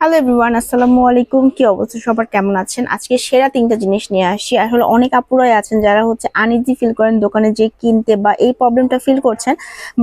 Hello everyone আসসালামু আলাইকুম। কি অবস্থা? সবার কেমন আছেন? আজকে সেরা তিনটা জিনিস নিয়ে আসি। আসলে অনেক আপুরাই আছেন যারা হচ্ছে আনইজি ফিল করেন, দোকানে যে কিনতে বা এই প্রবলেমটা ফিল করছেন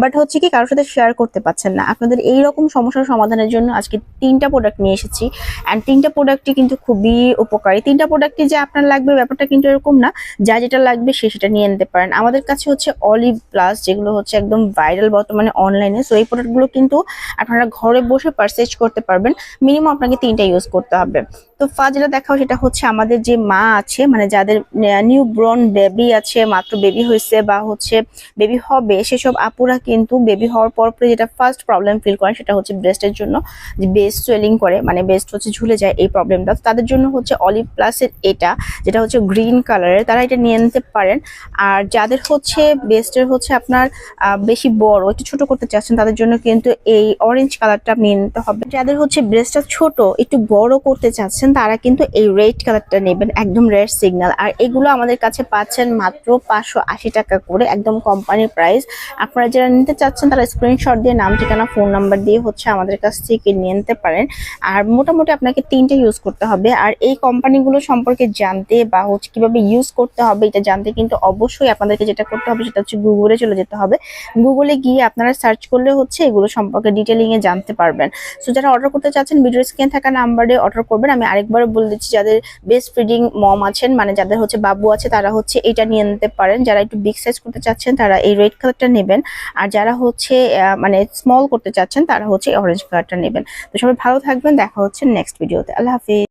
বাট হচ্ছে কি কারোর সাথে শেয়ার করতে পারছেন না। আপনাদের এই রকম সমস্যার সমাধানের জন্য আজকে তিনটা প্রোডাক্ট নিয়ে এসেছি। অ্যান্ড তিনটা প্রোডাক্টই কিন্তু খুবই উপকারী। তিনটা প্রোডাক্টই যে আপনার লাগবে ব্যাপারটা কিন্তু এরকম না। যা যেটা লাগবে সে সেটা নিয়ে নিতে পারেন। আমাদের কাছে হচ্ছে অলিভ প্লাস যেগুলো হচ্ছে একদম ভাইরাল বর্তমানে অনলাইনে সো এই প্রোডাক্টগুলো কিন্তু আপনারা ঘরে বসে পারচেজ করতে পারবেন। মিনিমাম আপনাকে তিনটা ইউজ করতে হবে। তো ফার্স্ট যেটা দেখাও সেটা হচ্ছে আমাদের যে মা আছে মানে যাদের নিউ ব্রন বেবি আছে, মাত্র বেবি হয়েছে বা হচ্ছে বেবি হবে, সেসব আপুরা কিন্তু বেবি হওয়ার পর পরে যেটা ফার্স্ট প্রবলেম ফিল করেন সেটা হচ্ছে ব্রেস্টের জন্য যে বেস্ট সোয়েলিং করে মানে বেস্ট হচ্ছে ঝুলে যায় এই প্রবলেমটা তাদের জন্য হচ্ছে অলিভ প্লাসের এটা, যেটা হচ্ছে গ্রিন কালারের তারা এটা নিয়ে নিতে পারেন। আর যাদের হচ্ছে বেস্টের হচ্ছে আপনার বেশি বড়, একটু ছোট করতে চাচ্ছেন, তাদের জন্য কিন্তু এই অরেঞ্জ কালারটা নিয়ে নিতে হবে। যাদের হচ্ছে ব্রেস্টটা ছোট, একটু বড় করতে চাচ্ছেন তারা কিন্তু এই রেড কালারটা নেবেন, একদম রেড সিগন্যাল আর এগুলো আমাদের কাছে পাচ্ছেন মাত্র পাঁচশো আশি টাকা করে, একদম কোম্পানির প্রাইস আপনারা যারা নিতে চাচ্ছেন, তারা স্ক্রিনশট দিয়ে নাম, ঠিকানা ফোন নাম্বার দিয়ে হচ্ছে আমাদের কাছ থেকে নিয়ে নিতে পারেন। আর মোটামুটি আপনাকে তিনটে ইউজ করতে হবে। আর এই কোম্পানিগুলো সম্পর্কে জানতে বা হচ্ছে কীভাবে ইউজ করতে হবে, এটা জানতে কিন্তু অবশ্যই আপনাদেরকে যেটা করতে হবে, সেটা হচ্ছে গুগলে চলে যেতে হবে। গুগলে গিয়ে আপনারা সার্চ করলে হচ্ছে এগুলো সম্পর্কে ডিটেলিংয়ে জানতে পারবেন। সো যারা অর্ডার করতে চাচ্ছেন ভিডিও স্ক্রিন থাকা নাম্বারে অর্ডার করবেন, আমি আরেকবার বলে দিচ্ছি, যাদের বেস্ট ফিডিং মম আছেন মানে যাদের হচ্ছে বাবু আছে, তারা হচ্ছে এটা নিয়ে নিতে পারেন। যারা একটু বিগ সাইজ করতে চাচ্ছেন, তারা এই রেড কালারটা নেবেন। আর যারা হচ্ছে মানে স্মল করতে চাচ্ছেন, তারা হচ্ছে অরেঞ্জ কালারটা নেবেন। তো সবাই ভালো থাকবেন, দেখা হচ্ছে নেক্সট ভিডিওতে আল্লাহ হাফিজ।